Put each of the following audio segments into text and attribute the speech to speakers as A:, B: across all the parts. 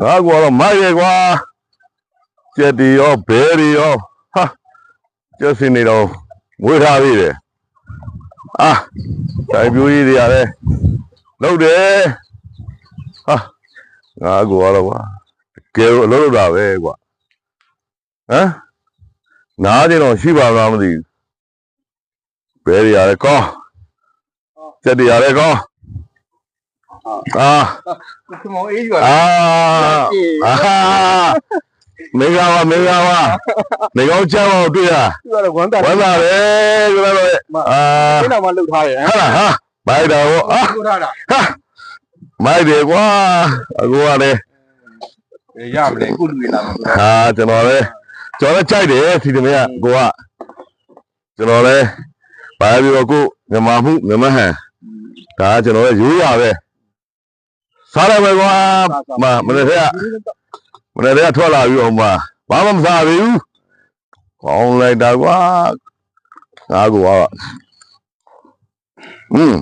A: ငါကတော့မိုက်ရကွာကြက်တီရောဘဲတွေရောဟာကျက်စင်နေတော့မွေးထားသေးတယ်အာတိုင်ပြိုးကြီးတွေရတယ်လုပ်တယ်ဟာငါကတော့ကွာတကယ်လို့အလုပ်လုပ်တာပဲကွာဟမ်နားကြတော့ရှိပါလားမသိဘူးဘဲတွေရတယ်ကောင်းကြက်တွေရတယ်ကောင်း အာ
B: ခမောင်အေးကြီးပါ
A: အာအာမင်္ဂလာပါမင်္ဂလာပါနေကောင်းချမ်းအောင်တွေ့ရ
B: သူကတော့ဝမ်းသာ
A: ဝမ်းသာတယ်ကျွန်တော်တို့ရဲ့အာ
B: ဒီနောက်မှလှုပ်ထားတယ်
A: ဟာလားဟာမိုက်တော့အာ
B: လှုပ်ထားတာ
A: ဟာမိုက်တယ်ကွာအခုကလည်း
B: ရမလဲခုလူရလာမှာ
A: ဟာကျွန်တော်လည်းကျွန်တော်လည်းကြိုက်တယ်စီတမရကိုကကျွန်တော်လည်းဘာပြီးတော့ကိုမြန်မာမှုမြန်မာဟန်ဒါကကျွန်တော်လည်းရိုးရပဲ စားရမယ်ကွာမမနေ့ကမနေ့ကထွက်လာပြီးတော့မှဘာမှမစားသေးဘူး။ကောင်းလိုက်တာကွာ။ငါကွာ။ဟွန်း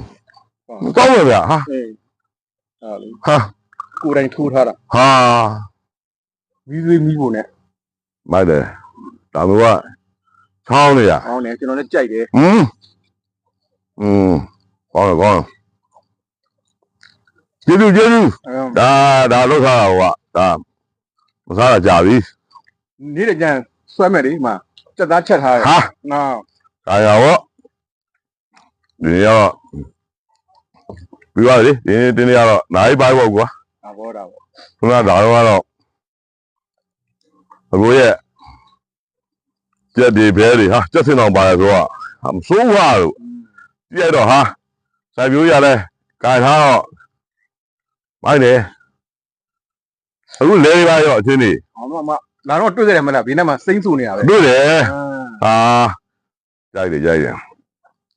A: ကောင်းပါဗျာဟာ
B: အေးဟာလေ
A: ဟာ
B: ကိုယ်တိုင်ထိုးထားတာ
A: ဟာ
B: မီးသွေးမီးပုံနဲ့
A: မိုက်တယ်ဒါမျိုးကချောင်းနေရ
B: အောင်းနေကျွန်တော်လည်းကြိုက်တယ်
A: ဟွန်းอืมကောင်းတယ်ကောင်းတယ် ကျေးဇူးကျေးဇူး
B: အဲ
A: ဒါဒါလောက်ထားတာကွာဒါမစားတာကြာပြီ
B: နေ့တကြံဆွဲမယ်လေဒီမှာစက်သားချက်ထားတယ်
A: ဟာ
B: နော်
A: ဒါရရောဒီရောပြီးပါလေဒီနေ့တင်းရတော့နိုင်ပါပေါ့ကွာ
B: ဒါဘောတာပေါ့
A: ခုနကဒါတော့ကတော့အကိုရဲ့ကြက်ဒီဘဲတွေဟာကြက်စင်အောင်ပါတယ်ဆိုတော့ဟာမစိုးပါလို့ပြည့်တော့ဟာစိုက်ပြိုးရလဲကြိုင်ထားတော့ မိုင်းလေအခုလဲရပါရောအချင်းနေ
B: ဟောတော့မလာတော့တွေ့ခဲ့တယ်မလားဘေးနားမှာစိမ့်ဆူနေတာပဲ
A: တွေ့တယ်ဟာကြိုက်တယ်ကြိုက်တယ်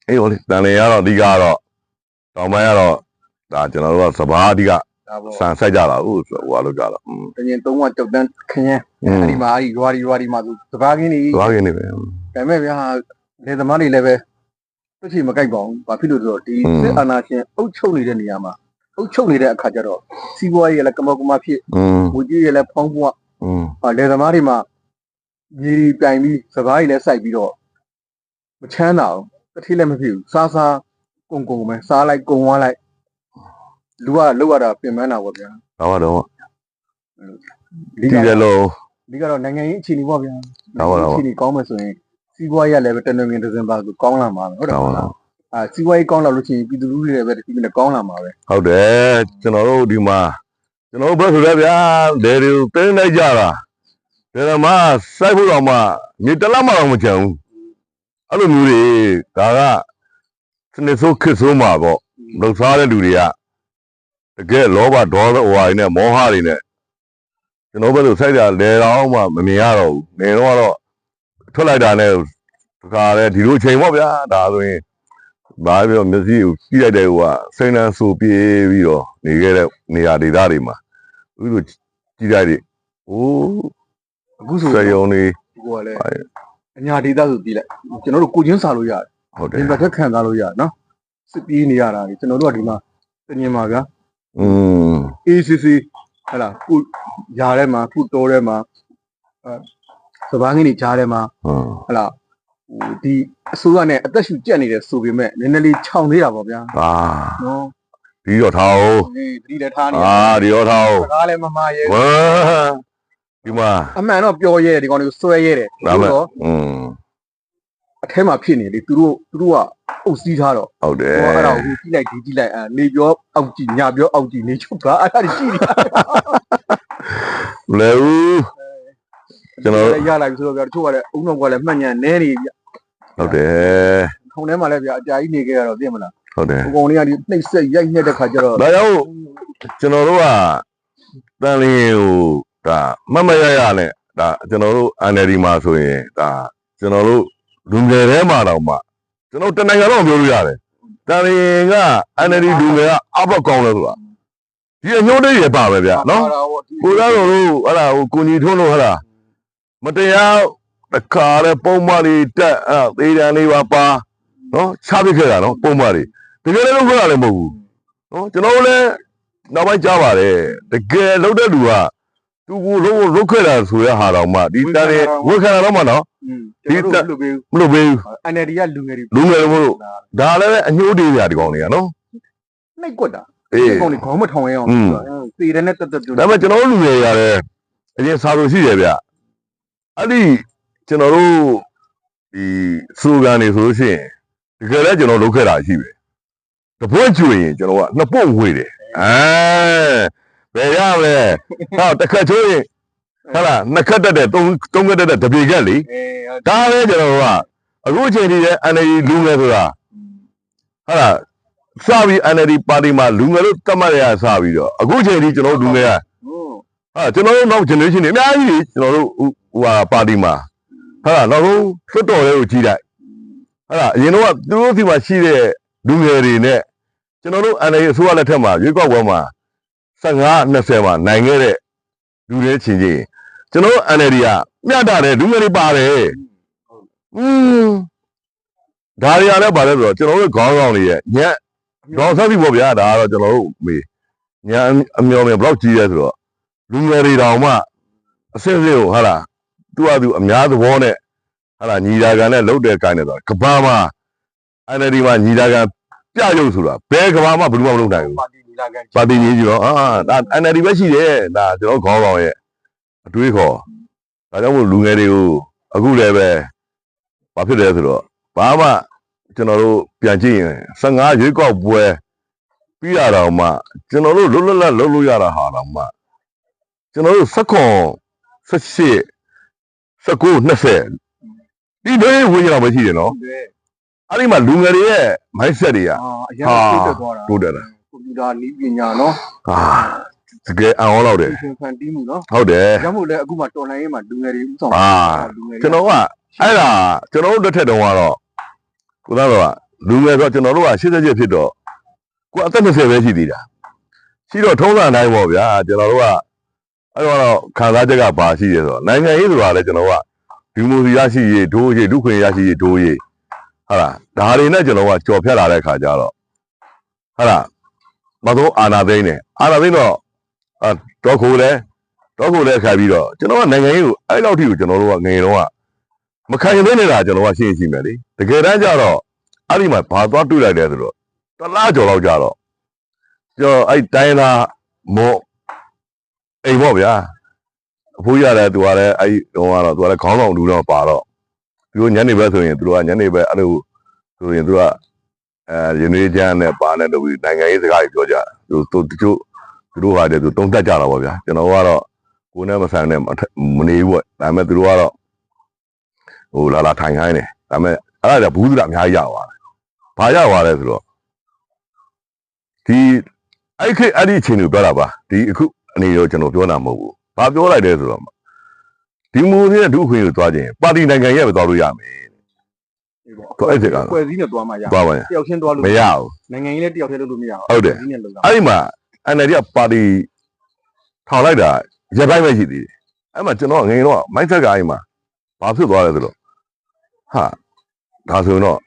A: အေးဟောလေတန်လေရတော့အဓိကကတော့တောင်ပိုင်းကတော့ဒါကျွန်တော်တို့ကစဘာအဓိကဆန်ဆက်ကြတာဟုတ်ဟိုအလုပ်ကြတာအင်း
B: တရင်သုံးကကြောက်တန်းခင်းအဲဒီမှာအဲဒီရွာဒီရွာဒီမှာသူစဘာကင်းနေ
A: စဘာကင်းနေပဲ
B: ဒါပေမဲ့ဗျာလေသမားတွေလည်းပဲသူ့ချီမကြိုက်ပါဘူးဘာဖြစ်လို့ဆိုတော့ဒီစစ်အာဏာရှင်အုပ်ချုပ်နေတဲ့နေရာမှာ အုပ်ချုပ်နေတဲ့အခါကျတော့စီးပွားရေးလည်းကမောကမဖြစ်ငွေကြေးလည်းဖောင်းပွားအလယ်သမားတွေမှာမြေတိုင်ပြီးစကားကြီးလည်းစိုက်ပြီးတော့မချမ်းသာဘူးတစ်ထည့်လည်းမဖြစ်ဘူးစားစားကုံကုံပဲစားလိုက်ကုံဝါလိုက်လူကလောက်ရတာပြင်ပန်းတာပေါ့ဗျာ
A: ဟုတ်ပါတော့ဒီကလော
B: ဒီကတော့နိုင်ငံရေးအခြေအနေပေါ့ဗျာ
A: ဟုတ်ပါတော့
B: အခြေအနေကောင်းမယ်ဆိုရင်စီးပွားရေးလည်းပဲတနင်္ဂနွေတစ်စင်ပါဆိုကောင်းလာမှာပဲဟုတ်တယ်ဟု
A: တ်ပါ
B: အာစီးပွားရေးကောင်းလာလို့ရှိရင်ပြည်သူလူထုတွေပဲဒီနေ့ကောင်းလာမှာပဲ
A: ဟုတ်တယ်ကျွန်တော်တို့ဒီမှာကျွန်တော်တို့ဘက်ဆိုရဗျာဒေရီကိုတင်းလိုက်ကြတာဒေရမစိုက်ဖို့တော့မှမြေတလက်မှတော့မကြံဘူးအဲ့လိုမျိုးတွေဒါကစနစ်ဆိုးခစ်ဆိုးမှာပေါ့လှုပ်ရှားတဲ့လူတွေကတကယ်လောဘဒေါသဟိုဟာတွေနဲ့မောဟတွေနဲ့ကျွန်တော်ဘက်ဆိုစိုက်ကြလဲတော့မှမမြင်ရတော့ဘူးနေတော့ကတော့ထွက်လိုက်တာနဲ့တခါလေဒီလိုချိန်ပေါ့ဗျာဒါဆိုရင် ဘာပြောမျက်စိကိုကြည့်လိုက်တဲ့ဟိုကစိတ်နှံဆူပြေးပြီးတော့နေခဲ့တဲ့နေရာဒေသတွေမှာဥလိုကြည့်လိုက်တယ်။အိုး
B: အခုဆို
A: စေယုံနေ
B: ကိုကလည်းအညာဒေသဆိုပြီးလိုက်ကျွန်တော်တို့ကိုချင်းစာလို့ရတယ်
A: ဟုတ်တ
B: ဒီ
A: ယ်
B: ဘက်ထက်ခံစားလို့ရတယ်နော်စစ်ပြေးနေရတာလေကျွန်တော်တို့ကဒီမှာတင်ရင်ပါဗျာ
A: ။อืม
B: ACC ဟဲ့လားခုຢာထဲမှာခုတိုးထဲမှာအဲစပားငင်းနေကြားထဲမှာ
A: ဟမ်
B: ဟဲ့လား ဟိုဒီအစိုးရနဲ့အသက်ရှူကြက်နေတယ်ဆိုပေမဲ့နည်းနည်းလေးခြောင်သေးတာပေါ့ဗျာ
A: အာ
B: နော်
A: ဒီတော့ထားအောင်
B: ဒီသတိလည်းထားနေ
A: အာဒီတော့ထားအောင်
B: စကားလည်းမမရဲ
A: ဝါဒီမှာ
B: အမှန်တော့ပြောရဲတယ်ဒီကောင်တွေကိုဆွဲရဲတယ်
A: ဒါမဲ့
B: တော့
A: อืม
B: အထဲမှာဖြစ်နေလေသူတို့သူတို့ကအုပ်စီးထားတော့
A: ဟုတ်တယ်
B: ဟောအဲ့ဒါကိုကြည့်လိုက်ဒီကြည့်လိုက်အာနေပြောအောက်ကြည့်ညပြောအောက်ကြည့်နေချုပ်ကအဲ့ဒါတွေကြည့်နေ
A: မလဲဘူးကျွန်တော်တို့
B: လည်းရလိုက်ပြီဆိုတော့ဗျာတချို့ကလည်းအုံနောက်ကလည်းမှတ်ညာနဲနေပြီ
A: ဟုတ်တယ်
B: ထုံထဲမှာလည်းဗျာအကြာကြီးနေခဲ့ရတော့သိမလား
A: ဟုတ်တယ်
B: အကောင်လေးကဒီနှိပ်စက်ရိုက်နှက်တဲ့ခါကျတော့
A: ဒါကြောင့်ကျွန်တော်တို့ကတန်လင်းဟိုဒါမတ်မရရနဲ့ဒါကျွန်တော်တို့ NLD မှာဆိုရင်ဒါကျွန်တော်တို့လူငယ်ထဲမှာတော့မှကျွန်တော်တနိုင်ငံတော့ပြောလို့ရတယ်တန်လင်းက NLD လူငယ်ကအဘကောင်းလဲဆိုတာဒီအညိုးလေးရပါပဲဗျာနော်ကိုရတော်တို့ဟလာဟိုကိုကြီးထွန်းတို့ဟလာမတရား တခါလဲပုံမှန်တွေတက်အဲသေတံလေးပါပါနော်ချပစ်ခဲ့တာနော်ပုံမှန်တွေတကယ်လည်းလုပ်ခဲ့တာလည်းမဟုတ်ဘူးနော်ကျွန်တော်တို့လည်းနောက်ပိုင်းကြားပါတယ်တကယ်လုပ်တဲ့လူကသူကိုလုံးဝလုတ်ခဲ့တာဆိုရဟာတော့မှဒီတန်းနဲ့ဝက်ခံတာတော့မှနော်
B: ဒီတန်းမလုပ်ဘူး
A: မလုပ်ဘူး
B: NLD ကလူငယ်တွေ
A: လူငယ်တွေမဟုတ်ဒါလည်းအညှိုးတွေးကြဒီကောင်တွေကနော်
B: နှိတ်ကွက်တာ
A: အေး
B: ကောင်တွေခေါင်းမထောင်ရအောင်သေတယ်နဲ့တက်တက်ပြုံး
A: ဒါပေမဲ့ကျွန်တော်တို့လူငယ်တွေရတယ်အရင်စာလို့ရှိတယ်ဗျအဲ့ဒီ ကျွန်တော်တို့ဒီစူကန်နေဆိုလို့ရှိရင်တကယ်လည်းကျွန်တော်လုပ်ခဲ့တာရှိပဲတပွင့်ကျွေရင်ကျွန်တော်ကနှစ်ပုတ်ဝေတယ်အဲဘယ်ရမလဲဟောတစ်ခါချိုးရင်ဟုတ်လားနှစ်ခက်တက်တဲ့သုံးသုံးခက်တက်တဲ့တပြေကက်လေ
B: အေးဟုတ်
A: ဒါလည်းကျွန်တော်ကအခုအချိန်ကြီးတဲ့ NLD လူငယ်ဆိုတာဟုတ်လားစပြီး NLD ပါတီမှာလူငယ်တို့တတ်မှတ်ရစပြီးတော့အခုအချိန်ကြီးကျွန်တော်တို့လူငယ်က
B: ဟုတ်
A: ဟာကျွန်တော်တို့နောက် generation တွေအများကြီးကျွန်တော်တို့ဟိုဟိုဟာပါတီမှာ ဟာနောက်ဆုံးသွတ်တော်လေးကိုကြီးလိုက်ဟာအရင်တော့သူတို့ဒီမှာရှိတဲ့လူငယ်တွေနဲ့ကျွန်တော်တို့ NLD အစိုးရလက်ထက်မှာရွေးကောက်ပွဲမှာ15 20မှာနိုင်ခဲ့တဲ့လူတွေချင်းချင်းကျွန်တော်တို့ NLD ကမျှတတယ်လူငယ်တွေပါတယ်อืมဒါရီရလည်းပါတယ်ဆိုတော့ကျွန်တော်တို့ခေါင်းဆောင်တွေရဲ့ညက်တော့ဆက်ပြီပေါ့ဗျာဒါကတော့ကျွန်တော်တို့မေညက်အမျော်မြင်ဘယ်လောက်ကြီးလဲဆိုတော့လူငယ်တွေတောင်မှအစစ်အစစ်ကိုဟာလား သူ့အသူအများသဘောနဲ့ဟာလားညီလာခံနဲ့လှုပ်တဲ့ကိုင်းနဲ့ဆိုတော့ကဘာမှာ NLD မှာညီလာခံပြရုပ်ဆိုတာဘယ်ကဘာမှဘယ်သူမှမလုပ်နိုင်ဘူး
B: ပါတီညီလာခံ
A: ပါတီကြီးကြီးတော့အာဒါ NLD ပဲရှိတယ်ဒါကျွန်တော်ခေါင်းဆောင်ရဲ့အတွေးခေါ်ဒါကြောင့်မို့လူငယ်တွေကိုအခုလည်းပဲဘာဖြစ်လဲဆိုတော့ဘာမှကျွန်တော်တို့ပြန်ကြည့်ရင်15ရွေးကောက်ပွဲပြီးရတော့မှကျွန်တော်တို့လွတ်လွတ်လပ်လုပ်လို့ရတာဟာတော့မှကျွန်တော်တို့16 18 19 20ဒီတွေဝင်ကြတော့မရှိတယ်နော်
B: ဟုတ်တယ်
A: အဲ့ဒီမှာလူငယ်တွေရဲ့ mindset တွေက
B: အာအရင်ကတိုးတက်သွားတာ
A: တိုးတက်တာ
B: ကွန်ပျူတာနည်းပညာနော်
A: အာတကယ်အံ့ဩလောက်တယ်
B: ရှင်ဖန်တီးမှုနော်
A: ဟုတ်တယ်
B: ဒါကြောင့်မို့လဲအခုမှတော်လိုင်းရေးမှာလူငယ်တွေဥဆောင်
A: အာ
B: လူငယ်တွေ
A: ကျွန်တော်ကအဲ့ဒါကျွန်တော်တို့လက်ထက်တုန်းကတော့ကိုသားတော်ကလူငယ်ဆိုကျွန်တော်တို့က87ဖြစ်တော့ကိုအသက်20ပဲရှိသေးတာရှိတော့ထုံးစံအတိုင်းပေါ့ဗျာကျွန်တော်တို့က အဲ့တော့ခံစားချက်ကပါရှိရဲဆိုတော့နိုင်ငံရေးဆိုတာလည်းကျွန်တော်ကဒီမိုစီရရှိရေးဒိုးရေးဒုခွင့်ရရှိရေးဒိုးရေးဟုတ်လားဒါတွေနဲ့ကျွန်တော်ကကြော်ဖြတ်လာတဲ့ခါကျတော့ဟုတ်လားမတော်အာနာသိန်းနဲ့အာနာသိန်းတော့အတော့ခိုးလဲတော့ခိုးလဲခါပြီးတော့ကျွန်တော်ကနိုင်ငံရေးကိုအဲ့လောက်ထိကိုကျွန်တော်တို့ကငယ်တော့ကမခံရသေးနေတာကျွန်တော်ကရှင်းရှင်းပဲလေတကယ်တမ်းကျတော့အဲ့ဒီမှာဘာသွားတွေ့လိုက်တယ်ဆိုတော့တလားကျော်လောက်ကြတော့ကျွန်တော်အဲ့တိုင်းသားမော့ အိမ်ပေါ့ဗျာအဖိုးရတယ်သူကလည်းအဲ့တော့ကတော့သူကလည်းခေါင်းဆောင်လူတော့ပါတော့သူတို့ညနေဘက်ဆိုရင်သူတို့ကညနေဘက်အဲ့လိုဆိုရင်သူကအဲရင်းနှီးချမ်းနဲ့ပါနဲ့တို့ပြီးနိုင်ငံရေးစကားတွေပြောကြသူသူတချို့သူတို့ဟာတဲ့သူတုံးတက်ကြတာပေါ့ဗျာကျွန်တော်ကတော့ကိုယ်နဲ့မဆန်နဲ့မထမနေဘူးပေါ့ဒါပေမဲ့သူတို့ကတော့ဟိုလာလာထိုင်ခိုင်းတယ်ဒါပေမဲ့အဲ့ဒါကဘူးသူကအများကြီးရပါတယ်ဘာရသွားလဲဆိုတော့ဒီအဲ့ခေတ်အဲ့ဒီအချိန်ကိုပြောတာပါဒီအခု အနေရောကျွန်တော်ပြောတာမဟုတ်ဘူးဘာပြောလိုက်လဲဆိုတော့ဒီမူရဲ့ဒုခွင့်ကိုသွားခြင်းပါတီနိုင်ငံရဲ့ပဲသွားလို့ရမယ်
B: ဟုတ်အဲ့ဒီကကွယ်စည်းနဲ့သွားမှရ
A: သွားပါရင်
B: တယောက်ချင်းသွားလို့
A: မရဘူး
B: နိုင်ငံရေးလည်းတယောက်တည်းလုပ်လို့မရဘူး
A: ဟုတ်တယ်
B: ဒီနဲ့လုပ်တာ
A: အဲ့ဒီမှာ NLD ကပါတီထောင်လိုက်တာရပိုင်းပဲရှိသေးတယ်အဲ့မှာကျွန်တော်ငယ်တော့မိုက်ဆက်ကအဲ့မှာဘာဖြစ်သွားလဲဆိုတော့ဟာဒါဆိုရင်တော့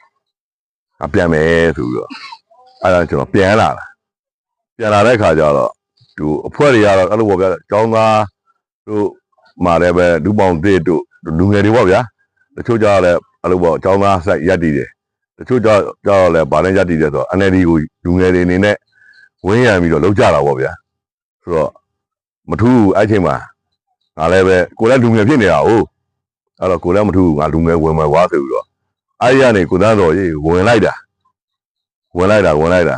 A: အပြန်မယ်ဆိုပြီးတော့အဲ့ဒါကျွန်တော်ပြန်လာတာပြန်လာတဲ့ခါကျတော့ သူအဖွဲ့တွေကတော့အဲ့လိုပေါ့ဗျာကျောင်းသားတို့မာလည်းပဲလူပေါင်းတစ်တို့လူငယ်တွေပေါ့ဗျာတချို့ကြတော့လည်းအဲ့လိုပေါ့ကျောင်းသားဆိုင်ရက်တည်တယ်တချို့ကြတော့လည်းဗာနဲ့ရက်တည်တယ်ဆိုတော့ NLD ကိုလူငယ်တွေအနေနဲ့ဝင်းရံပြီးတော့လောက်ကြတာပေါ့ဗျာဆိုတော့မထူးဘူးအဲ့ချိန်မှာငါလည်းပဲကိုလည်းလူငယ်ဖြစ်နေတာဟုတ်အဲ့တော့ကိုလည်းမထူးဘူးငါလူငယ်ဝင်မယ်ဝါဆိုပြီးတော့အဲ့ဒီကနေကိုသားတော်ကြီးဝင်လိုက်တာဝင်လိုက်တာဝင်လိုက်တာ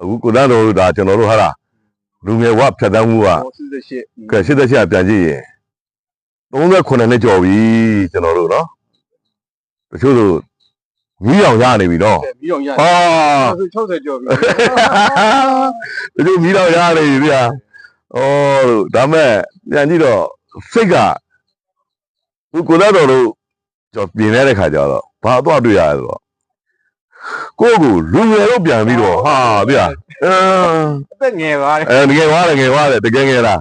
A: အခုကိုသားတော်တို့ဒါကျွန်တော်တို့ဟာလား လူငယ်ဝဖြတ်တန်းမှုက
B: ဟော88
A: ကဲ88ပြန်ကြည့်ရင်38နှစ်ကျော်ပြီကျွန်တော်တို့နော်တချို့တို့မီးအောင်ရနေပြီနော်
B: ပြီးတော့ရ
A: ဟာ
B: 60ကျော်ပြီ
A: ဒီလိုမီးတော့ရနေပြီဗျာ။အော်လို့ဒါမဲ့ပြန်ကြည့်တော့စိတ်ကသူကိုလာတော်လို့ကျွန်တော်ပြင်နေတဲ့ခါကျတော့ဘာအတော့တွေ့ရလဲဆိုတော့ ကိုယ့်ကိုလူငယ်တော့ပြန်ပြီးတော့ဟာဗျာအင်း
B: အသက်ငယ်ပါလေ
A: အဲငယ်သွားတယ်ငယ်သွားတယ်တကယ်ငယ်လား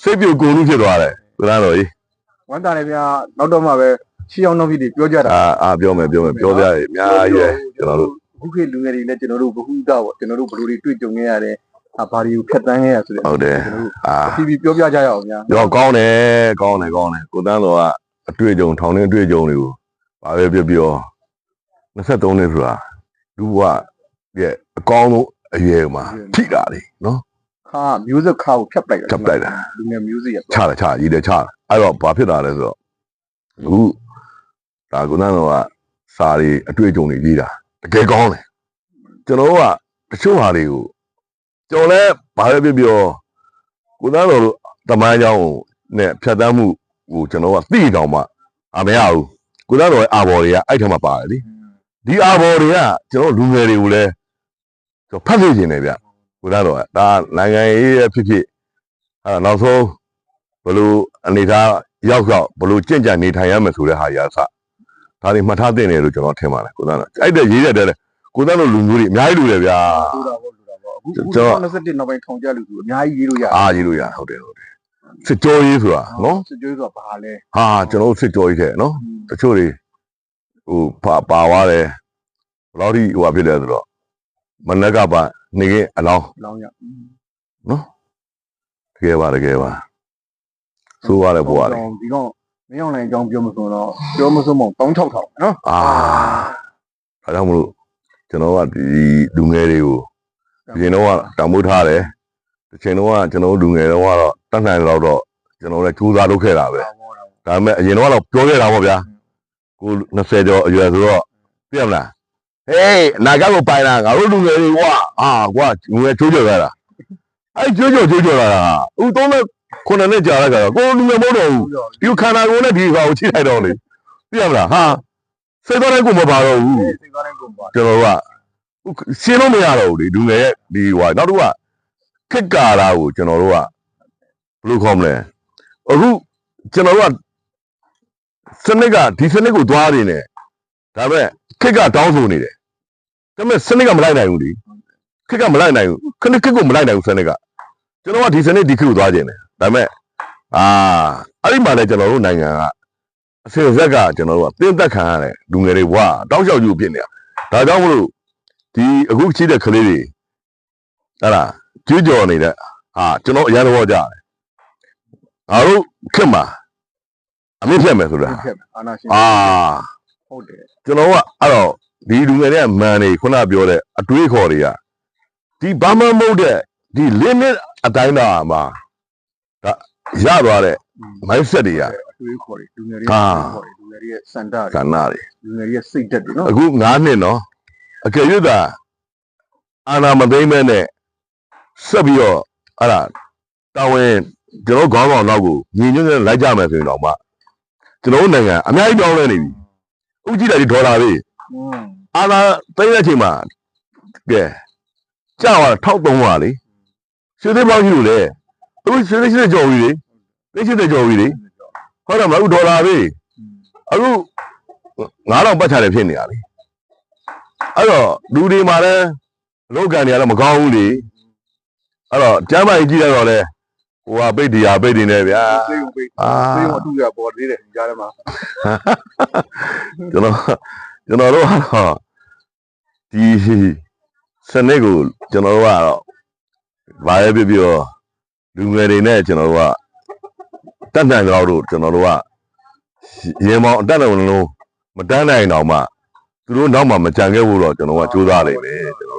A: စိတ်ပြုတ်ကိုလူဖြစ်သွားတယ်ကိုလာတော်ကြီး
B: ဝမ်းတာလည်းဗျာနောက်တော့မှပဲရှီအောင်နောက်ဖြစ်တွေပြောကြတာ
A: အာအာပြောမယ်ပြောမယ်ပြောပြရတယ်အများကြီးပဲကျွန်တော်တို့
B: အခုခေတ်လူငယ်တွေလည်းကျွန်တော်တို့ဘ ഹു တာပေါ့ကျွန်တော်တို့ဘယ်လိုတွေတွေ့ကြုံခဲ့ရတယ်အာဘာဒီကိုဖြတ်တန်းခဲ့ရဆိုတဲ့
A: ဟုတ်တယ်
B: ကျွန်တော်တို့
A: အာ
B: တီဗီပြောပြကြရအောင်ဗျာ
A: ရောကောင်းတယ်ကောင်းတယ်ကောင်းတယ်ကိုတန်းတော်ကအတွေ့အကြုံထောင်နေအတွေ့အကြုံတွေကိုဘာပဲပြောပြော23နှစ်ဆိုတာ လူဘဝရဲ့အကောင်းဆုံးအရွယ်မှာထိတာလေနော်
B: ခါ music ခါကိုဖြတ်ပလိုက်တာ
A: ဖြတ်ပလိုက်တာ
B: လူငယ် music ရ
A: ချတယ်ချရည်တယ်ချတယ်အဲ့တော့ဘာဖြစ်တာလဲဆိုတော့အခုဒါကုသန်းတော်ကစာတွေအတွေ့အကြုံတွေရေးတာတကယ်ကောင်းတယ်ကျွန်တော်တို့ကတချို့ဟာတွေကိုကျွန်တော်လည်းဘာပဲပြောပြောကုသန်းတော်တို့တမိုင်းကြောင်းကိုနဲ့ဖြတ်တန်းမှုဟိုကျွန်တော်ကသိတောင်မှအမရဘူးကုသန်းတော်ရဲ့အာဘော်တွေကအဲ့ထက်မှပါတယ်လေ ဒီအာဘော်တွေကကျွန်တော်လူငယ်တွေကိုလည်းကျွန်တော်ဖတ်သိနေတယ်ဗျကုသန်းတော်ကဒါနိုင်ငံရေးရဲ့ဖြစ်ဖြစ်အဲ့ဒါနောက်ဆုံးဘယ်လိုအနေထားရောက်ရောက်ဘယ်လိုကြင့်ကြံနေထိုင်ရမယ်ဆိုတဲ့ဟာရာစဒါတွေမှတ်ထားသင့်တယ်လို့ကျွန်တော်ထင်ပါတယ်ကိုသန်းတော်အဲ့တဲ့ရေးရတဲ့ကိုသန်းတော်လူမျိုးတွေအများကြီးလူတယ်ဗျာ
B: လူတာပေါ့လူတာပေါ့အခု
A: ကျွန်တော်
B: 2021နောက်ပိုင်းထောင်ကြလူသူအများကြီးရေးလို့ရတယ်
A: အားရေးလို့ရဟုတ်တယ်ဟုတ်တယ်စစ်ကြောရေးဆိုတာနော်
B: စစ်ကြွေးဆိုတာဘာလဲ
A: ဟာကျွန်တော်တို့စစ်ကြောရေးတဲ့နော်တချို့တွေ ဟိုပါပါသွားတယ်ဘယ်လောက်ထိဟိုဟာဖြစ်လဲဆိုတော့မနက်ကပါနေကင်းအလောင်း
B: လောင်းရ
A: တကယ်ပါတကယ်ပါဆိုးရတယ်ဘွားလေ
B: ဒီကောင်မင်းအောင်လိုင်းအကြောင်းပြောမစွန်းတော့ပြောမစွန်းမအောင်16000နော်
A: အာဒါကြောင့်မလို့ကျွန်တော်ကဒီလူငယ်တွေကိုဒီချိန်တော့ကတောင်မိုးထားတယ်ဒီချိန်တော့ကကျွန်တော်တို့လူငယ်တော့ကတော့တတ်နိုင်တော့တော့ကျွန်တော်လည်းကြိုးစားလုပ်ခဲ့တာပဲဒါပေမဲ့အရင်တော့ကတော့ပြောခဲ့တာပေါ့ဗျာ ကို20ကျော်အရွယ်ဆိုတော့ပြည့်မလားဟေးအနာဂတ်ကိုပိုင်တာငါတို့လူငယ်တွေကွာအာကွာငွေချိုးကြော်ရတာအဲ့ချိုးကြော်ချိုးကြော်လာတာဥသုံးနဲ့ခုနှစ်နှစ်ကြာလိုက်တာကိုလူငယ်မဟုတ်တော့ဘူးဒီခန္ဓာကိုယ်နဲ့ဒီကောင်ကိုချိလိုက်တော့လေပြည့်မလားဟာစိတ်တော်လည်းကိုမပါတော့ဘူး
B: စိတ်ကောင်းတဲ့ကုန်ပါ
A: ကျွန်တော်တို့ကရှင်းလို့မရတော့ဘူးလေလူငယ်ရဲ့ဒီဟိုနောက်တစ်ခုကခက်ကာလာကိုကျွန်တော်တို့ကဘယ်လိုခေါ်မလဲအခုကျွန်တော်တို့က စနစ်ကဒီစနစ်ကိုသွားနေတယ်ဒါပေမဲ့ခက်ကတောင်းဆိုနေတယ်ဒါပေမဲ့စနစ်ကမလိုက်နိုင်ဘူးလေခက်ကမလိုက်နိုင်ဘူးခဏခက်ကိုမလိုက်နိုင်ဘူးစနစ်ကကျွန်တော်ကဒီစနစ်ဒီခက်ကိုသွားခြင်းတယ်ဒါပေမဲ့အာအဲ့ဒီမှာလည်းကျွန်တော်တို့နိုင်ငံကအစင်ဇက်ကကျွန်တော်တို့ကတင်းသက်ခံရတယ်လူငယ်တွေဘွာတောက်လျှောက်ယူဖြစ်နေတာဒါကြောင့်မလို့ဒီအခုချိတဲ့ကလေးတွေဟဲ့လားကြွကြော်နေတဲ့ဟာကျွန်တော်အရင်တော့ကြားတယ်ငါတို့ခင်မှာ အမြင့်ဖြတ်မယ်ဆိုတာ
B: ဖြတ်အာနာရှင်
A: အာ
B: ဟုတ်တယ်
A: ကျွန်တော်ကအဲ့တော့ဒီလူငယ်တွေကမန်နေခုနပြောတဲ့အတွေးခေါ်တွေကဒီဘာမှမဟုတ်တဲ့ဒီ limit အတိုင်းတာမှာဒါရသွားတဲ့ mindset တွေက
B: အတွေးခေါ်တယ်လူငယ်တွေ
A: အာ
B: ခေါ်တယ်လူငယ်တွေရဲ့စန္ဒ
A: ကဏ္ဍတွေ
B: လူငယ်တွေရဲ့စိတ်ဓာတ်တွေနော်
A: အခု9နှစ်နော်အကယ်၍သာအာနာမသိမ့်မဲ့နဲ့ဆက်ပြီးတော့အဲ့ဒါတာဝန်ကျွန်တော်ခေါင်းဆောင်နောက်ကိုညီညွတ်နဲ့လိုက်ကြမယ်ဆိုရင်တော့မှ ကျွန်တော်တို့နိုင်ငံအများကြီးတောင်းလဲနေပြီဥကြည့်လိုက်ဒီဒေါ်လာပဲ
B: อืม
A: အာနာသိမ့်တဲ့အချိန်မှာကဲကြောက်ရ1300လေရွှေသိမ်းပေါင်းကြီးလို့လေအခုရွှေသိမ်းရှိတဲ့ကြော်ကြီးလေသိမ်းရှိတဲ့ကြော်ကြီးလေဟုတ်တယ်မဟုတ်ဒေါ်လာပဲအခု9000ပတ်ချတယ်ဖြစ်နေရလေအဲ့တော့လူတွေမှာလည်းအလုပ်ကန်တွေကတော့မကောင်းဘူးလေအဲ့တော့ကျမ်းမာရေးကြည့်ရတော့လေ ဟိုဟာပိတ်ဒီဟာပိတ်နေတယ်ဗျာ
B: စိတ်ကိုပိတ်
A: အာ
B: စိတ်ကိုအတူရပေါ်သေးတယ်ကြားထဲမှာ
A: ကျွန်တော်ကျွန်တော်တို့ကတော့ဒီစနစ်ကိုကျွန်တော်တို့ကတော့ဘာပဲပြောပြောလူငယ်တွေနဲ့ကျွန်တော်တို့ကတတ်နိုင်တော့တို့ကျွန်တော်တို့ကရေမောင်အတက်တယ်လုံးမတန်းနိုင်တော့မှသူတို့နောက်မှမကြံခဲ့ဘူးတော့ကျွန်တော်ကကြိုးစားလိုက်ပဲကျွန်